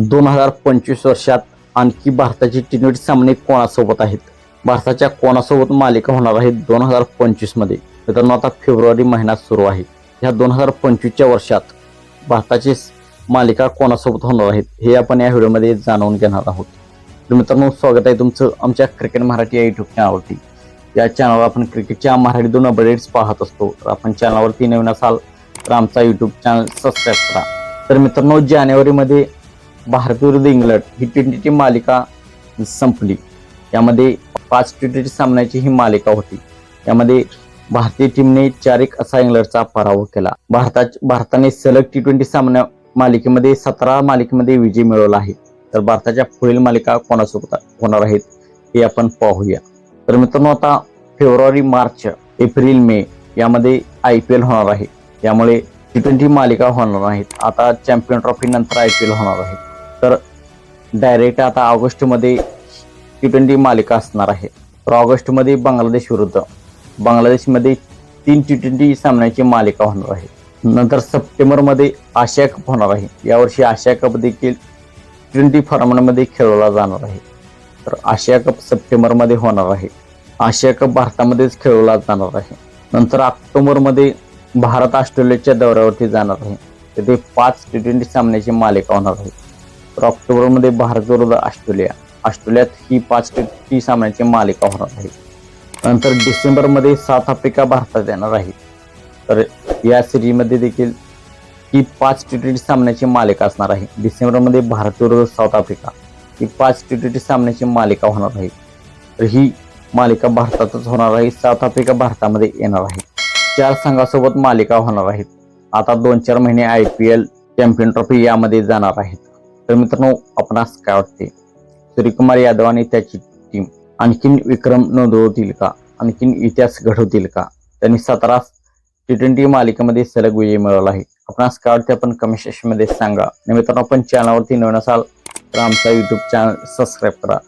दोन हजार पंचवीस वर्षात आणखी भारताची टी ट्वेंटी सामने कोणासोबत आहेत? भारताच्या कोणासोबत मालिका होणार आहेत दोन हजार पंचवीसमध्ये मित्रांनो आता फेब्रुवारी महिना सुरू आहे. ह्या दोन हजार पंचवीसच्या वर्षात भारताची मालिका कोणासोबत होणार आहेत हे आपण या व्हिडिओमध्ये जाणून घेणार आहोत. तर मित्रांनो स्वागत आहे तुमचं आमच्या क्रिकेट मराठी या युट्यूब चॅनलवरती या चॅनलवर आपण क्रिकेटच्या मराठी दोन अपडेट्स पाहत असतो. तर आपण चॅनलवरती नवीन असाल तर आमचा युट्यूब चॅनल सबस्क्राईब करा. तर मित्रांनो जानेवारीमध्ये भारत विरुद्ध इंग्लंड ही टी ट्वेंटी मालिका संपली. यामध्ये पाच टी ट्वेंटी सामन्याची ही मालिका होती. यामध्ये भारतीय टीमने चार एक असा इंग्लंडचा पराभव केला. भारता भारताने सलग टी ट्वेंटी सामन्या मालिकेमध्ये सतरा मालिकेमध्ये विजय मिळवला आहे. तर भारताच्या पुढील मालिका कोणासोबत होणार आहेत हे आपण पाहूया. तर मित्रांनो आता फेब्रुवारी मार्च एप्रिल मे यामध्ये आय पी एल होणार आहे. यामुळे टी ट्वेंटी मालिका होणार नाहीत आता चॅम्पियन ट्रॉफी नंतर आय पी एल होणार आहे. तर डायरेक्ट आता ऑगस्टमध्ये टी ट्वेंटी मालिका असणार आहे. तर ऑगस्टमध्ये बांगलादेश विरुद्ध. बांगलादेशमध्ये तीन टी ट्वेंटी सामन्याची मालिका होणार आहे. नंतर सप्टेंबरमध्ये आशिया कप होणार आहे. यावर्षी आशिया कप देखील टी ट्वेंटी फॉर्मॅटमध्ये खेळवला जाणार आहे. तर आशिया कप सप्टेंबरमध्ये होणार आहे. आशिया कप भारतामध्येच खेळवला जाणार आहे. नंतर ऑक्टोबरमध्ये भारत ऑस्ट्रेलियाच्या दौऱ्यावरती जाणार आहे. तिथे पाच टी ट्वेंटी सामन्याची मालिका होणार आहे. तर ऑक्टोबरमध्ये भारत विरुद्ध ऑस्ट्रेलिया. ऑस्ट्रेलियात ही पाच टी सामन्याची मालिका होणार आहे. नंतर डिसेंबरमध्ये साऊथ आफ्रिका भारतात येणार आहे. तर या सिरीजमध्ये देखील ही पाच टी ट्वेंटी सामन्याची मालिका असणार आहे. डिसेंबरमध्ये भारत विरुद्ध साऊथ आफ्रिका. ही पाच टी ट्वेंटी सामन्याची मालिका होणार आहे. तर ही मालिका भारतातच होणार आहे. साऊथ आफ्रिका भारतामध्ये येणार आहे. चार संघासोबत मालिका होणार आहेत. आता दोन चार महिने I P L champion trophy यामध्ये जाणार आहेत. तर मित्रांनो आपणास काय वाटते? सूर्यकुमार यादव आणि त्याची टीम आणखीन विक्रम नोंदवतील का? आणखीन इतिहास घडवतील का? त्यांनी सतरा टी ट्वेंटी मालिकेमध्ये सलग विजय मिळवला आहे. आपणास काय वाटते? आपण कमेंट सेक्शनमध्ये सांगा. आणि मित्रांनो आपण चॅनलवरती नवीन असाल तर आमचा युट्यूब चॅनल सबस्क्राईब करा.